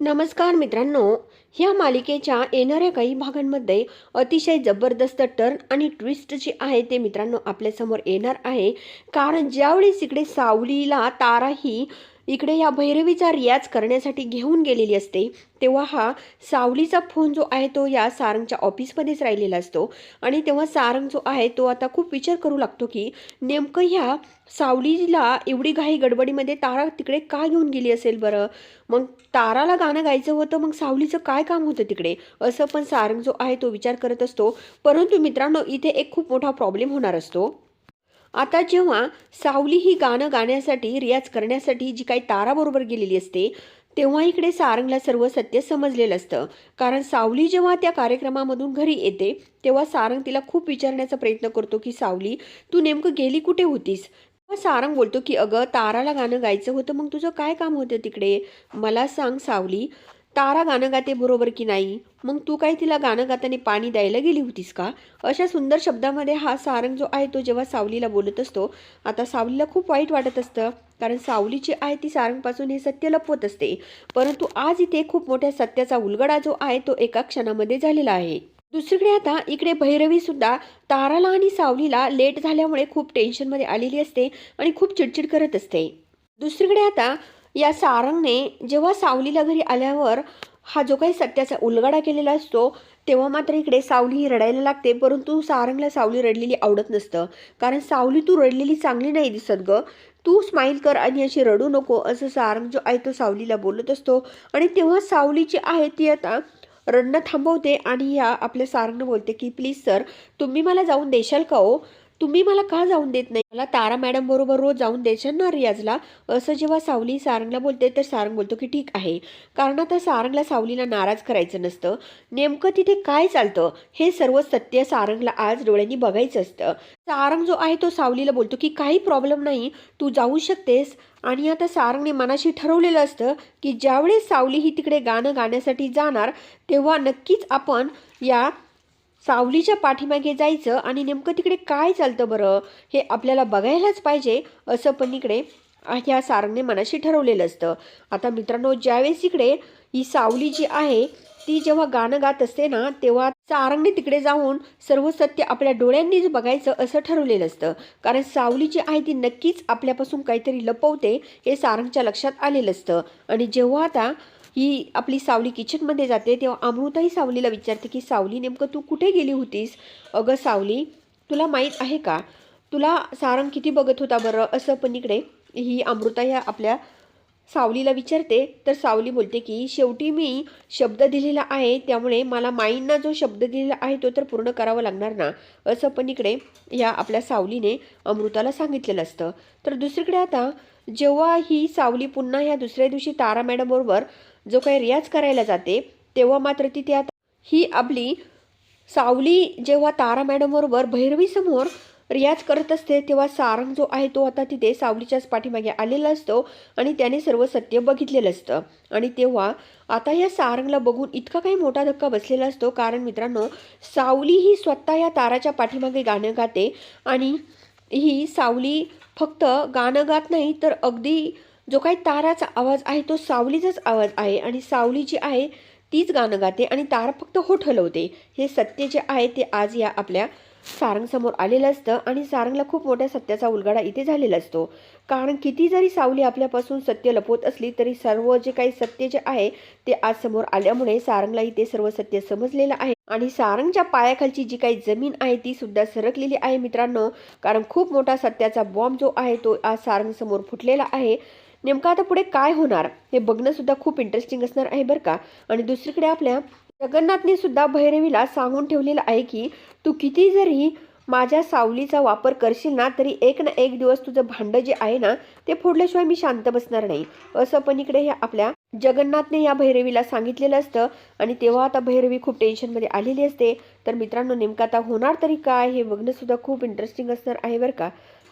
नमस्कार मित्रांनो ह्या मालिकेच्या येणाऱ्या काही भागांमध्ये अतिशय जबरदस्त टर्न आणि ट्विस्ट जे आहे ते मित्रांनो आपल्यासमोर येणार आहे. कारण ज्यावेळेस इकडे सावलीला तारा ही इकडे या भैरवीचा रियाज करण्यासाठी घेऊन गेलेली असते तेव्हा हा सावलीचा फोन जो आहे तो या सारंगच्या ऑफिसमध्येच राहिलेला असतो. आणि तेव्हा सारंग जो आहे तो आता खूप विचार करू लागतो की नेमकं ह्या सावलीला एवढी घाई गडबडीमध्ये तारा तिकडे का घेऊन गेली असेल बरं? मग ताराला गाणं गायचं होतं मग सावलीचं काय काम होतं तिकडे? असं पण सारंग जो आहे तो विचार करत असतो. परंतु मित्रांनो इथे एक खूप मोठा प्रॉब्लेम होणार असतो. आता जेव्हा सावली ही गाणं गाण्यासाठी रियाज करण्यासाठी जी काही ताराबरोबर गेलेली असते तेव्हा इकडे सारंगला सर्व सत्य समजलेलं असतं. कारण सावली जेव्हा त्या कार्यक्रमामधून घरी येते तेव्हा सारंग तिला खूप विचारण्याचा प्रयत्न करतो की सावली तू नेमकं गेली कुठे होतीस? तेव्हा सारंग बोलतो की अगं ताराला गाणं गायचं होतं मग तुझं काय काम होतं तिकडे? मला सांग सावली तारा गाणं गाते बरोबर की नाही? मग तू काय तिला गाणं गाताना पाणी द्यायला गेली होतीस का? अशा सुंदर शब्दामध्ये हा सारंग जो आहे तो जेव्हा सावलीला बोलत असतो आता सावलीला खूप वाईट वाटत असतं. कारण सावलीची आहे ती सारंगपासून हे सत्य लपवत असते. परंतु आज इथे खूप मोठ्या सत्याचा उलगडा जो आहे तो एका क्षणामध्ये झालेला आहे. दुसरीकडे आता इकडे भैरवी सुद्धा ताराला आणि सावलीला लेट झाल्यामुळे खूप टेन्शनमध्ये आलेली असते आणि खूप चिडचिड करत असते. दुसरीकडे आता या सारंगने जेव्हा सावलीला घरी आल्यावर हा जो काही सत्याचा उलगडा केलेला असतो तेव्हा मात्र इकडे सावली ही रडायला लागते. परंतु सारंगला सावली रडलेली आवडत नसतं. कारण सावली तू रडलेली चांगली नाही दिसत ग. तू स्माईल कर आणि अशी रडू नको असं सारंग जो आहे तो सावलीला बोलत असतो. आणि तेव्हा सावली जी आहे ती आता रडणं थांबवते आणि या आपल्या सारंगनं बोलते की प्लीज सर तुम्ही मला जाऊन देशाल का हो? तुम्ही मला का जाऊन देत नाही? मला तारा मॅडम बरोबर रोज जाऊन द्यायच्या ना रियाजला. असं जेव्हा सावली सारंगला बोलते तर सारंग बोलतो की ठीक आहे. कारण आता सारंगला सावलीला नाराज करायचं नसतं. नेमकं तिथे काय चालतं? हे सर्व सत्य सारंगला आज डोळ्यांनी बघायचं असतं. सारंग जो आहे तो सावलीला बोलतो की काही प्रॉब्लेम नाही तू जाऊ शकतेस. आणि आता सारंगने मनाशी ठरवलेलं असतं की ज्यावेळेस सावली ही तिकडे गाणं गाण्यासाठी जाणार तेव्हा नक्कीच आपण या सावलीच्या पाठीमागे जायचं आणि नेमकं तिकडे काय चालतं बरं हे आपल्याला बघायलाच पाहिजे असं पण इकडे ह्या सारंगने मनाशी ठरवलेलं असतं. आता मित्रांनो ज्यावेळेस इकडे ही सावली जी आहे ती जेव्हा गाणं गात असते ना तेव्हा सारंगने तिकडे जाऊन सर्व सत्य आपल्या डोळ्यांनीच बघायचं असं ठरवलेलं असतं. कारण सावली जी आहे ती नक्कीच आपल्यापासून काहीतरी लपवते हे सारंगच्या लक्षात आलेलं असतं. आणि जेव्हा आता ही आपली सावली किचनमध्ये जाते तेव्हा अमृताही सावलीला विचारते की सावली नेमकं तू कुठे गेली होतीस? अगं सावली तुला माहीत आहे का? तुला सारंग किती बघत होता बरं? असं पण इकडे ही अमृता ह्या आपल्या सावलीला विचारते. तर सावली बोलते की शेवटी मी शब्द दिलेला आहे त्यामुळे मला माईंना जो शब्द दिलेला आहे तो तर पूर्ण करावा लागणार ना? असं पण इकडे या आपल्या सावलीने अमृताला सांगितलेलं असतं तर दुसरीकडे आता जेव्हा ही सावली पुन्हा ह्या दुसऱ्या दिवशी तारा मॅडमबरोबर जो काही रियाज करायला जाते तेव्हा मात्र तिथे आता ही आपली सावली जेव्हा तारा मॅडमबरोबर भैरवीसमोर रियाज करत असते तेव्हा सारंग जो आहे तो आता तिथे सावलीच्याच पाठीमागे आलेला असतो आणि त्याने सर्व सत्य बघितलेलं असतं. आणि तेव्हा आता या सारंगला बघून इतका काही मोठा धक्का बसलेला असतो. कारण मित्रांनो सावली ही स्वतः या ताराच्या पाठीमागे गाणं गाते आणि ही सावली फक्त गाणं गात नाही तर अगदी जो काही ताराचा आवाज आहे तो सावलीचाच आवाज आहे आणि सावली जी आहे तीच गाणं गाते आणि तारा फक्त होठ हलवते हे सत्य जे आहे ते आज या आपल्या सारंगसमोर आलेलं असतं आणि सारंगला खूप मोठ्या सत्याचा उलगडा इथे झालेला असतो. कारण किती जरी सावली आपल्यापासून सत्य लपवत असली तरी सर्व जे काही सत्य जे आहे ते आज समोर आल्यामुळे सारंगला इथे सर्व सत्य समजलेलं आहे. आणि सारंगच्या पायाखालची जी काही जमीन आहे ती सुद्धा सरकलेली आहे मित्रांनो. कारण खूप मोठा सत्याचा बॉम्ब जो आहे तो आज सारंगसमोर फुटलेला आहे. नेमकं आता पुढे काय होणार? हे बघणंसुद्धा खूप इंटरेस्टिंग असणार आहे बरं का? आणि दुसरीकडे आपल्या जगन्नाथने सुद्धा भैरवीला सांगून ठेवलेलं आहे की तू किती जरी माझ्या सावलीचा वापर करशील ना तरी एक ना एक दिवस तुझं भांडं जे आहे ना ते फोडल्याशिवाय मी शांत बसणार नाही. असं पण इकडे हे आपल्या जगन्नाथने या भैरवीला सांगितलेलं असतं. आणि तेव्हा आता भैरवी खूप टेन्शनमध्ये आलेली असते. तर मित्रांनो नेमकं आता होणार तरी काय हे बघणंसुद्धा खूप इंटरेस्टिंग असणार आहे बरं का?